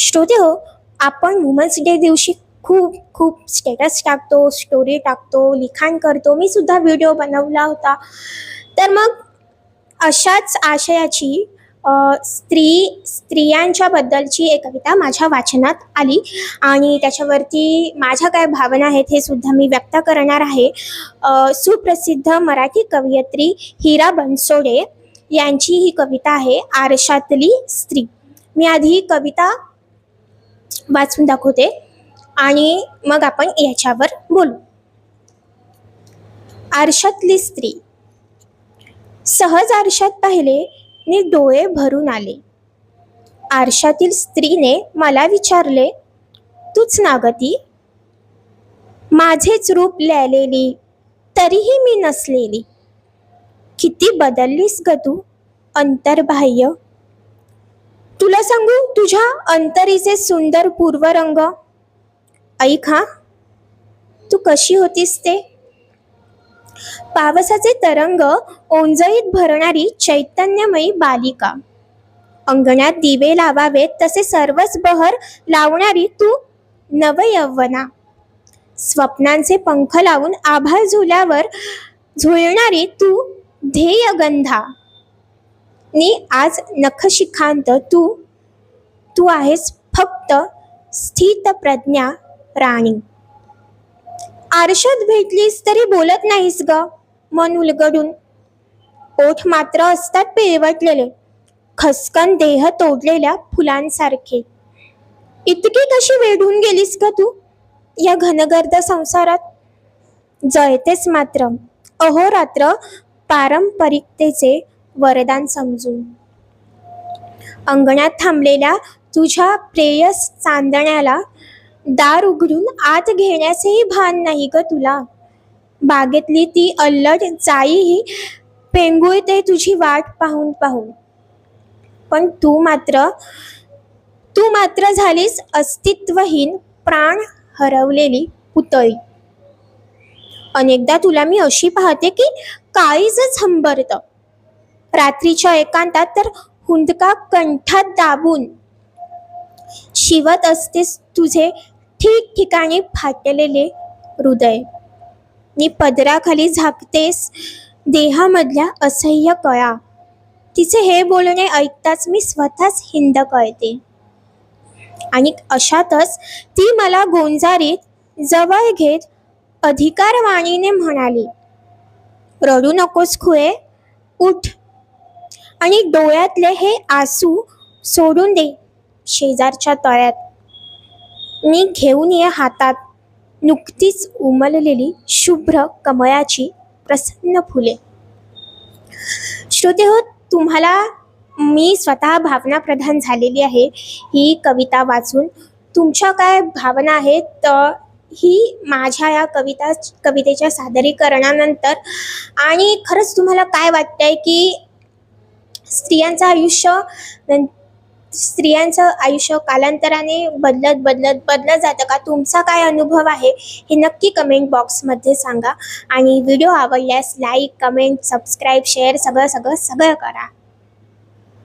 श्रोते हो आपण वुमन्स डे दिवशी खूप खूप स्टेटस टाकतो स्टोरी टाकतो लिखाण करतो. मी सुद्धा व्हिडिओ बनवला होता. तर मग अशाच आशयाची स्त्री स्त्रियांच्या बद्दलची एक कविता माझ्या वाचनात आली. आणि त्याच्यावरती माझ्या काय भावना आहेत हे सुद्धा मी व्यक्त करणार आहे. सुप्रसिद्ध मराठी कवयित्री हिरा बनसोडे यांची ही कविता आहे आरशातली स्त्री. मी आधी कविता वाचून दाखवते. आणि मग आपण याच्यावर बोलू. आरशातली स्त्री. सहज आरशात पाहिले नि डोळे भरून आले. आरशातील स्त्रीने मला विचारले तूच ना ती माझेच रूप लिहिलेली तरीही मी नसलेली. किती बदललीस ग तू अंतर्बाह्य तुला सांगू तुझ्या अंतरीचे सुंदर पूर्वरंग? ऐक हा. तू कशी होतीस ते? पावसाचे तरंग ओंजळीत भरणारी चैतन्यमयी बालिका. अंगणात दिवे लावावेत तसे सर्वच बहर लावणारी तू नवयवना. स्वप्नांचे पंख लावून आभाळ झुल्यावर झुळणारी तू ध्येयगंधा. नी आज नखशिखांत तू तू आहेस फक्त स्थित प्रज्ञा राणी. आरशात भेटलीस तरी बोलत नाहीस ग मन उलगडून ओठ मात्र असतात पिळवटलेले खसकन देह तोडलेल्या फुलांसारखे. इतकी कशी वेढून गेलीस ग तू या घनगर्द संसारात? जळतेस मात्र अहोरात्र पारंपरिकतेचे वरदान समजून. अंगणात थांबलेल्या तुझ्या प्रेयस चांदण्याला दार उघडून आत घेण्याचेही भान नाही ग तुला. बागेतली ती अल्लड जाईही पेंगुळते तुझी वाट पाहून पाहून. पण तू मात्र तू मात्र झालीस अस्तित्वहीन प्राण हरवलेली पुतळी. अनेकदा तुला मी अशी पाहते की काळीजच हंबरतं रात्रीच्या एकांतात तर हुंदका कंठात दाबून शिवत असतेस तुझे ठिकठिकाणी फाटलेले हृदय. मी पदराखाली झाकतेस देहामधल्या असह्य कळा. तिचे हे बोलणे ऐकताच मी स्वतःच हिंद कळते. आणि अशातच ती मला गोंजारीत जवळ घेत अधिकारवाणीने म्हणाली रडू नकोस खुळे उठ आणि डोळ्यातले हे आसू सोडून दे शेजारच्या तळ्यात. मी घेऊन ये हातात. नुकतीच उमललेली शुभ्र कमळाची प्रसन्न फुले. श्रोते हो तुम्हाला मी स्वतः भावना प्रधान झालेली आहे. ही कविता वाचून तुमच्या काय भावना आहेत? तर ही माझ्या या कविता कवितेच्या सादरीकरणानंतर आणि खरंच तुम्हाला काय वाटतंय की स्त्रियांचं आयुष्य स्त्रियांचं आयुष्य कालांतराने बदलत बदलत बदलत जातं. का तुमचा काय अनुभव आहे हे नक्की कमेंट बॉक्समध्ये सांगा. आणि व्हिडिओ आवडल्यास लाईक कमेंट सबस्क्राईब शेअर सगळं सगळं सगळं करा.